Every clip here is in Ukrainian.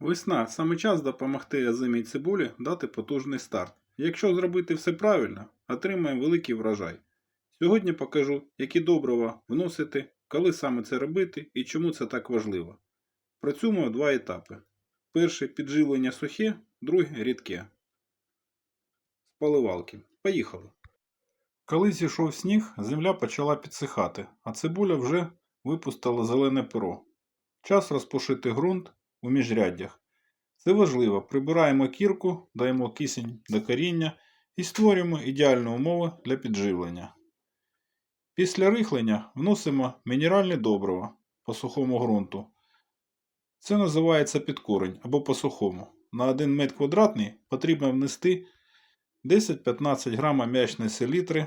Весна саме час допомогти озимій цибулі дати потужний старт. Якщо зробити все правильно, отримаємо великий врожай. Сьогодні покажу, які добрива вносити, коли саме це робити і чому це так важливо. Працюємо два етапи. Перший підживлення сухе, другий рідке. З поливалки. Поїхали. Коли зійшов сніг, земля почала підсихати, а цибуля вже випустила зелене перо. Час розпушити ґрунт у міжряддях. Це важливо. Прибираємо кірку, даємо кисень до коріння і створюємо ідеальні умови для підживлення. Після рихлення вносимо мінеральне добриво по сухому ґрунту. Це називається підкорень або по-сухому. На 1 метр квадратний потрібно внести 10-15 грам аміачної селітри.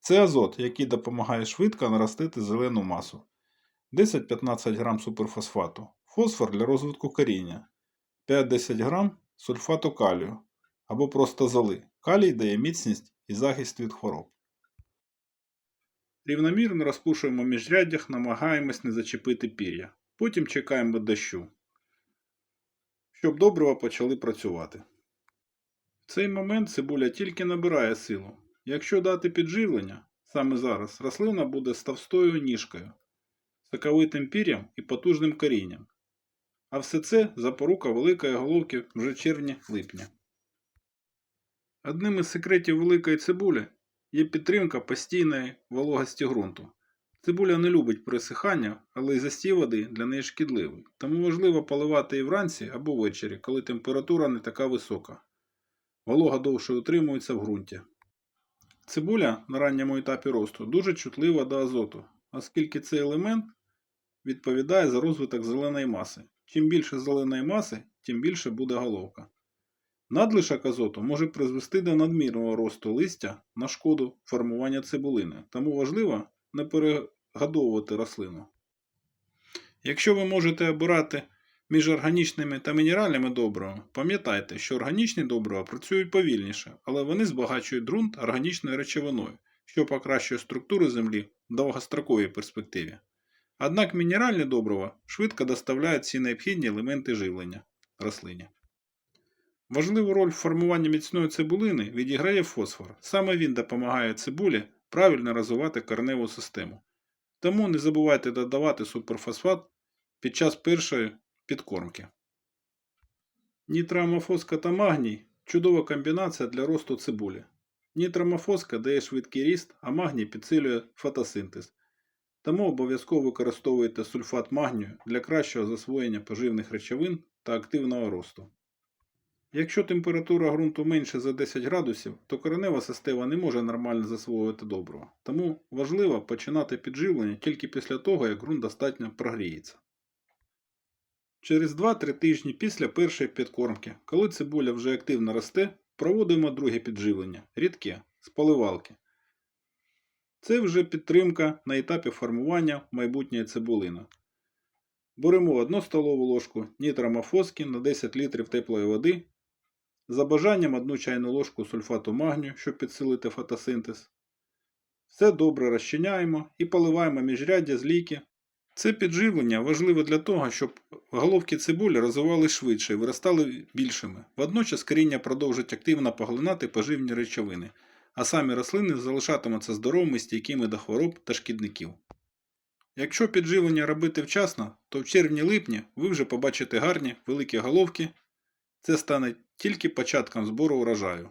Це азот, який допомагає швидко наростити зелену масу. 10-15 грам суперфосфату. Фосфор для розвитку коріння. 5-10 грам сульфату калію або просто золи. Калій дає міцність і захист від хвороб. Рівномірно розпушуємо міжряддях, намагаємось не зачепити пір'я. Потім чекаємо дощу, щоб добрива почали працювати. В цей момент цибуля тільки набирає силу. Якщо дати підживлення, саме зараз рослина буде з товстою ніжкою, соковитим пір'ям і потужним корінням. А все це запорука великої головки вже червня-липня. Одним із секретів великої цибулі є підтримка постійної вологості ґрунту. Цибуля не любить пересихання, але й застій води для неї шкідливий, тому важливо поливати її вранці або ввечері, коли температура не така висока. Волога довше утримується в ґрунті. Цибуля на ранньому етапі росту дуже чутлива до азоту, оскільки цей елемент відповідає за розвиток зеленої маси. Чим більше зеленої маси, тим більше буде головка. Надлишок азоту може призвести до надмірного росту листя на шкоду формування цибулини, тому важливо не перегодовувати рослину. Якщо ви можете обирати між органічними та мінеральними добривами, пам'ятайте, що органічні добрива працюють повільніше, але вони збагачують ґрунт органічною речовиною, що покращує структуру землі в довгостроковій перспективі. Однак мінеральні добрива швидко доставляють всі необхідні елементи живлення рослині. Важливу роль в формуванні міцної цибулини відіграє фосфор. Саме він допомагає цибулі правильно розвивати корневу систему. Тому не забувайте додавати суперфосфат під час першої підкормки. Нітроамофоска та магній чудова комбінація для росту цибулі. Нітроамофоска дає швидкий ріст, а магній підсилює фотосинтез. Тому обов'язково використовуйте сульфат магнію для кращого засвоєння поживних речовин та активного росту. Якщо температура ґрунту менше за 10 градусів, то коренева система не може нормально засвоювати добрива. Тому важливо починати підживлення тільки після того, як ґрунт достатньо прогріється. Через 2-3 тижні після першої підкормки, коли цибуля вже активно росте, проводимо друге підживлення рідке з поливалки. Це вже підтримка на етапі формування майбутньої цибулини. Беремо 1 столову ложку нітромофоски на 10 літрів теплої води, за бажанням 1 чайну ложку сульфату магнію, щоб підсилити фотосинтез. Все добре розчиняємо і поливаємо міжряддя з ліки. Це підживлення важливе для того, щоб головки цибулі розвивали швидше і виростали більшими. Водночас коріння продовжить активно поглинати поживні речовини, а самі рослини залишатимуться здоровими, стійкими до хвороб та шкідників. Якщо підживлення робити вчасно, то в червні-липні ви вже побачите гарні великі головки. Це стане тільки початком збору урожаю.